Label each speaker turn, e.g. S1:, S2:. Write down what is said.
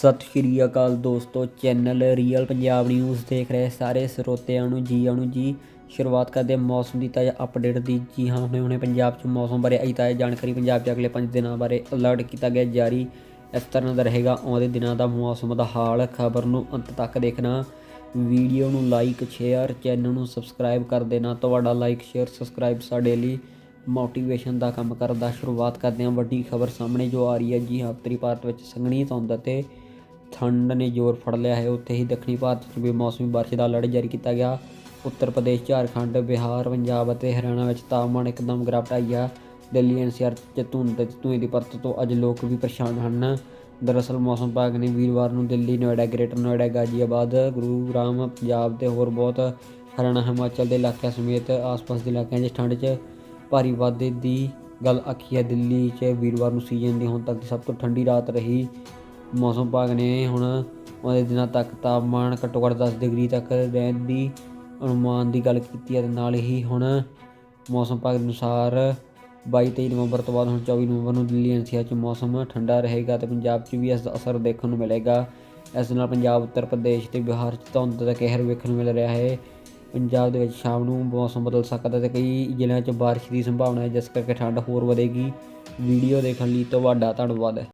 S1: ਸਤਿ ਸ਼੍ਰੀ ਅਕਾਲ ਦੋਸਤੋ, channel real Punjab news ਦੇਖ ਰਹੇ ਸਾਰੇ ਸਰੋਤਿਆਂ ਨੂੰ ਜੀ ਆਣੂ ਜੀ। ਸ਼ੁਰੂਆਤ ਕਰਦੇ ਮੌਸਮ ਦੀ ਤਾਜ਼ਾ ਅਪਡੇਟ ਦੀ। ਜੀ ਹਾਂ, ਹੁਣੇ ਹੁਣੇ ਪੰਜਾਬ 'ਚ ਮੌਸਮ ਬਾਰੇ ਆਈ ਤਾਜ਼ਾ ਜਾਣਕਾਰੀ। ਪੰਜਾਬ 'ਚ ਅਗਲੇ 5 ਦਿਨਾਂ ਬਾਰੇ ਅਲਰਟ ਕੀਤਾ ਗਿਆ ਜਾਰੀ। ਇਸ ਤਰ੍ਹਾਂ ਦਾ ਰਹੇਗਾ ਆਉਂਦੇ ਦਿਨਾਂ ਦਾ ਮੌਸਮ ਦਾ ਹਾਲ। ਖਬਰ ਨੂੰ ਅੰਤ ਤੱਕ ਦੇਖਣਾ। ਵੀਡੀਓ ਨੂੰ ਲਾਈਕ ਸ਼ੇਅਰ ਚੈਨਲ ਨੂੰ ਸਬਸਕ੍ਰਾਈਬ ਕਰ ਦੇਣਾ। ਤੁਹਾਡਾ ਲਾਈਕ ਸ਼ੇਅਰ ਸਬਸਕ੍ਰਾਈਬ ਸਾਡੇ ਲਈ ਮੋਟੀਵੇਸ਼ਨ ਦਾ ਕੰਮ ਕਰਦਾ। ਸ਼ੁਰੂਆਤ ਕਰਦੇ ਹਾਂ ਵੱਡੀ ਖਬਰ ਸਾਹਮਣੇ ਜੋ ਆ ਰਹੀ ਹੈ। ਜੀ ਹਾਂ ਉੱਤਰੀ ਭਾਰਤ ਵਿੱਚ ਸੰਘਣੀ ਧੁੰਦ ਅਤੇ ਠੰਡ ਨੇ ਜ਼ੋਰ ਫੜ ਲਿਆ ਹੈ। ਉੱਥੇ ਹੀ ਦੱਖਣੀ ਭਾਰਤ 'ਚ ਵੀ ਮੌਸਮੀ ਬਾਰਿਸ਼ ਦਾ ਅਲਰਟ ਜਾਰੀ ਕੀਤਾ ਗਿਆ। ਉੱਤਰ ਪ੍ਰਦੇਸ਼, ਝਾਰਖੰਡ, ਬਿਹਾਰ, ਪੰਜਾਬ ਅਤੇ ਹਰਿਆਣਾ ਵਿੱਚ ਤਾਪਮਾਨ ਇੱਕਦਮ ਗਿਰਾਵਟ ਆਈ ਆ ਦਿੱਲੀ ਐਨਸੀਆਰ 'ਚ ਧੁੰਦ ਤੇ ਧੂਏ ਦੀ ਪਰਤ ਤੋਂ ਅੱਜ ਲੋਕ ਵੀ ਪਰੇਸ਼ਾਨ ਹਨ। ਦਰਅਸਲ ਮੌਸਮ ਵਿਭਾਗ ਨੇ ਵੀਰਵਾਰ ਨੂੰ ਦਿੱਲੀ, ਨੋਇਡਾ, ਗ੍ਰੇਟਰ ਨੋਇਡਾ, ਗਾਜ਼ੀਆਬਾਦ, ਗੁਰੂਗ੍ਰਾਮ, ਪੰਜਾਬ ਤੇ ਹੋਰ ਬਹੁਤ ਹਰਿਆਣਾ, ਹਿਮਾਚਲ ਦੇ ਇਲਾਕਿਆਂ ਸਮੇਤ ਆਸ-ਪਾਸ ਦੇ ਇਲਾਕਿਆਂ 'ਚ ਠੰਡ 'ਚ ਭਾਰੀ ਵਾਧੇ ਦੀ ਗੱਲ ਆਖੀ ਹੈ। ਦਿੱਲੀ 'ਚ ਵੀਰਵਾਰ ਨੂੰ ਸੀਜ਼ਨ ਦੀ ਹੁਣ ਤੱਕ ਦੀ ਸਭ ਤੋਂ ਠੰਡੀ ਰਾਤ ਰਹੀ ਮੌਸਮ ਵਿਭਾਗ ਨੇ ਹੁਣ ਆਉਂਦੇ ਦਿਨਾਂ ਤੱਕ ਤਾਪਮਾਨ ਘੱਟੋ ਘੱਟ 10 ਡਿਗਰੀ ਤੱਕ ਰਹਿਣ ਦੀ ਅਨੁਮਾਨ ਦੀ ਗੱਲ ਕੀਤੀ ਹੈ ਤੇ ਨਾਲ ਹੀ ਹੁਣ ਮੌਸਮ ਵਿਭਾਗ ਅਨੁਸਾਰ 22-23 ਨਵੰਬਰ ਤੋਂ ਬਾਅਦ ਹੁਣ 24 ਨਵੰਬਰ ਨੂੰ ਦਿੱਲੀ ਐਨਸੀਆਰ 'ਚ ਮੌਸਮ ਠੰਡਾ ਰਹੇਗਾ ਤੇ ਪੰਜਾਬ 'ਚ ਵੀ ਇਸ ਦਾ ਅਸਰ ਦੇਖਣ ਨੂੰ ਮਿਲੇਗਾ। ਇਸ ਦੇ ਨਾਲ ਪੰਜਾਬ, ਉੱਤਰ ਪ੍ਰਦੇਸ਼ ਤੇ ਬਿਹਾਰ 'ਚ ਧੁੰਦ ਦਾ ਕਹਿਰ ਵੇਖਣ ਨੂੰ ਮਿਲ ਰਿਹਾ ਹੈ। ਪੰਜਾਬ ਦੇ ਵਿੱਚ ਸ਼ਾਮ ਨੂੰ ਮੌਸਮ ਬਦਲ ਸਕਦਾ ਤੇ ਕਈ ਜ਼ਿਲ੍ਹਿਆਂ 'ਚ ਬਾਰਿਸ਼ ਦੀ ਸੰਭਾਵਨਾ ਹੈ, ਜਿਸ ਕਰਕੇ ਠੰਡ ਹੋਰ ਵਧੇਗੀ। ਵੀਡੀਓ ਦੇਖਣ ਲਈ ਤੁਹਾਡਾ ਧੰਨਵਾਦ।